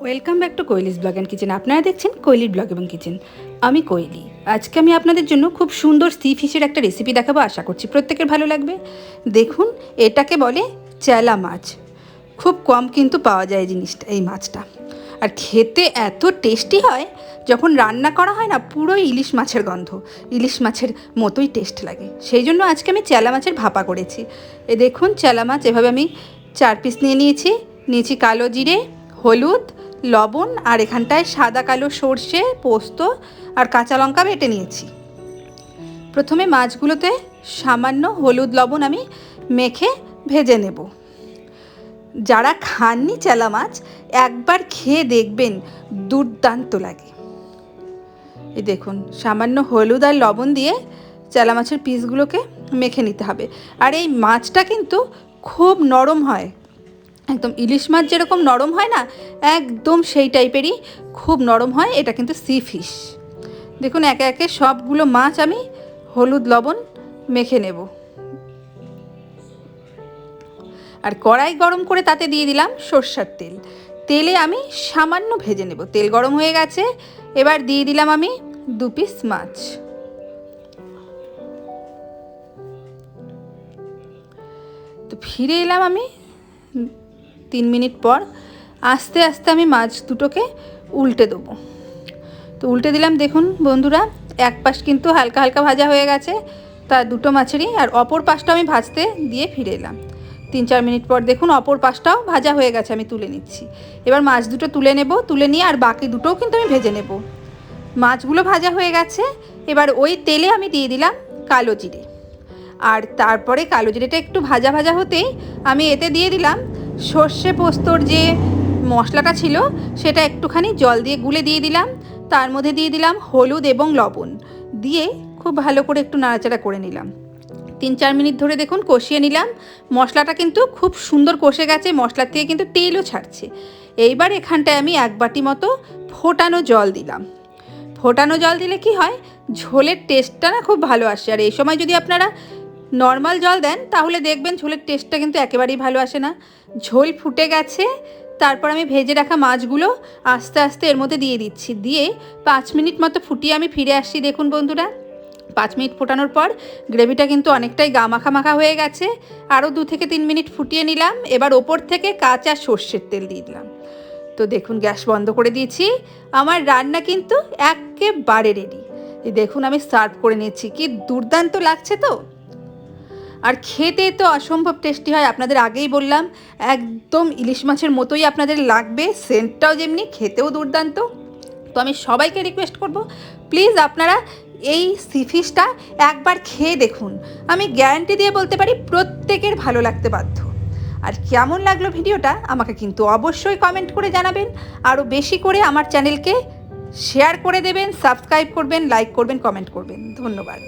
Welcome back to কৈলিস blog and kitchen আপনারা দেখছেন কৈলির ব্লগ এবং কিচেন আমি কৈলি আজকে আমি আপনাদের জন্য খুব সুন্দর সি ফিশের একটা রেসিপি দেখাবো, আশা করছি প্রত্যেকের ভালো লাগবে। দেখুন, এটাকে বলে চেলা মাছ। খুব কম কিন্তু পাওয়া যায় জিনিসটা, এই মাছটা। আর খেতে এত টেস্টি হয়, যখন রান্না করা হয় না, পুরো ইলিশ মাছের গন্ধ। ইলিশ মাছের মতোই টেস্ট লাগে। সেই জন্য আজকে আমি চেলা মাছের ভাপা করেছি। এ দেখুন চেলা মাছ এভাবে আমি চার পিস নিয়ে নিয়েছি। নিয়েছি কালো জিরে, হলুদ লবণ আর এখানটায় সাদা কালো সর্ষে, পোস্ত আর কাঁচা লঙ্কা বেটে নিয়েছি। প্রথমে মাছগুলোতে সামান্য হলুদ লবণ আমি মেখে ভেজে নেব। যারা খাননি চেলা মাছ, একবার খেয়ে দেখবেন, দুর্দান্ত লাগে। এই দেখুন, সামান্য হলুদ আর লবণ দিয়ে চেলা মাছের পিসগুলোকে মেখে নিতে হবে। আর এই মাছটা কিন্তু খুব নরম হয়। একদম ইলিশ মাছ যেরকম নরম হয় না, একদম সেই টাইপেরই খুব নরম হয়, এটা কিন্তু সি ফিশ দেখুন, একে একে সবগুলো মাছ আমি হলুদ লবণ মেখে নেব। আর কড়াই গরম করে তাতে দিয়ে দিলাম সর্ষার তেল। তেলে আমি সামান্য ভেজে নেব। তেল গরম হয়ে গেছে, এবার দিয়ে দিলাম আমি দু পিস মাছ। তো ফিরে এলাম আমি তিন মিনিট পর আস্তে আস্তে আমি মাছ দুটোকে উল্টে দেবো। তো উল্টে দিলাম, দেখুন বন্ধুরা, এক পাশ কিন্তু হালকা হালকা ভাজা হয়ে গেছে তা দুটো মাছেরই, আর অপর পাশটা আমি ভাজতে দিয়ে ফিরে এলাম। তিন চার মিনিট পর দেখুন অপর পাশটাও ভাজা হয়ে গেছে, আমি তুলে নিচ্ছি। এবার মাছ দুটো তুলে নেব, তুলে নিয়ে আর বাকি দুটোও কিন্তু আমি ভেজে নেব। মাছগুলো ভাজা হয়ে গেছে, এবার ওই তেলে আমি দিয়ে দিলাম কালো জিরে। আর তারপরে কালো জিরেটা একটু ভাজা ভাজা হতেই আমি এতে দিয়ে দিলাম সর্ষে পোস্তর যে মশলাটা ছিল, সেটা একটুখানি জল দিয়ে গুলে দিয়ে দিলাম। তার মধ্যে দিয়ে দিলাম হলুদ এবং লবণ। দিয়ে খুব ভালো করে একটু নাড়াচাড়া করে নিলাম। তিন চার মিনিট ধরে দেখুন কষিয়ে নিলাম। মশলাটা কিন্তু খুব সুন্দর কষে গেছে, মশলার থেকে কিন্তু তেলও ছাড়ছে। এইবার এখানটায় আমি এক বাটি মতো ফোটানো জল দিলাম। ফোটানো জল দিলে কি হয়? ঝোলের টেস্টটা না খুব ভালো আসে। আর এই সময় যদি আপনারা নর্মাল জল দেন, তাহলে দেখবেন ঝোলের টেস্টটা কিন্তু একেবারেই ভালো আসে না। ঝোল ফুটে গেছে, তারপর আমি ভেজে রাখা মাছগুলো আস্তে আস্তে এর মধ্যে দিয়ে দিচ্ছি। দিয়ে পাঁচ মিনিট মতো ফুটিয়ে আমি ফিরে আসছি, দেখুন বন্ধুরা। পাঁচ মিনিট ফোটানোর পর গ্রেভিটা কিন্তু অনেকটাই গা মাখা মাখা হয়ে গেছে। আরও দু থেকে তিন মিনিট ফুটিয়ে নিলাম, এবার ওপর থেকে কাঁচা সর্ষের তেল দিয়ে দিলাম। তো দেখুন, গ্যাস বন্ধ করে দিয়েছি। আমার রান্না কিন্তু একেবারে রেডি দেখুন, আমি সার্ভ করে নিয়েছি। কি দুর্দান্ত লাগছে তো! আর খেতে তো অসম্ভব টেস্টি হয়, আপনাদের আগেই বললাম। একদম ইলিশ মাছের মতোই আপনাদের লাগবে, সেন্টটাও যেমনি, খেতেও দুর্দান্ত। তো আমি সবাইকে রিকোয়েস্ট করব প্লিজ আপনারা এই সি ফিশটা একবার খেয়ে দেখুন। আমি গ্যারান্টি দিয়ে বলতে পারি, প্রত্যেকের ভালো লাগতে বাধ্য। আর কেমন লাগল ভিডিওটা, আমাকে কিন্তু অবশ্যই কমেন্ট করে জানাবেন। আরও বেশি করে আমার চ্যানেলকে শেয়ার করে দেবেন সাবস্ক্রাইব করবেন লাইক করবেন কমেন্ট করবেন। ধন্যবাদ।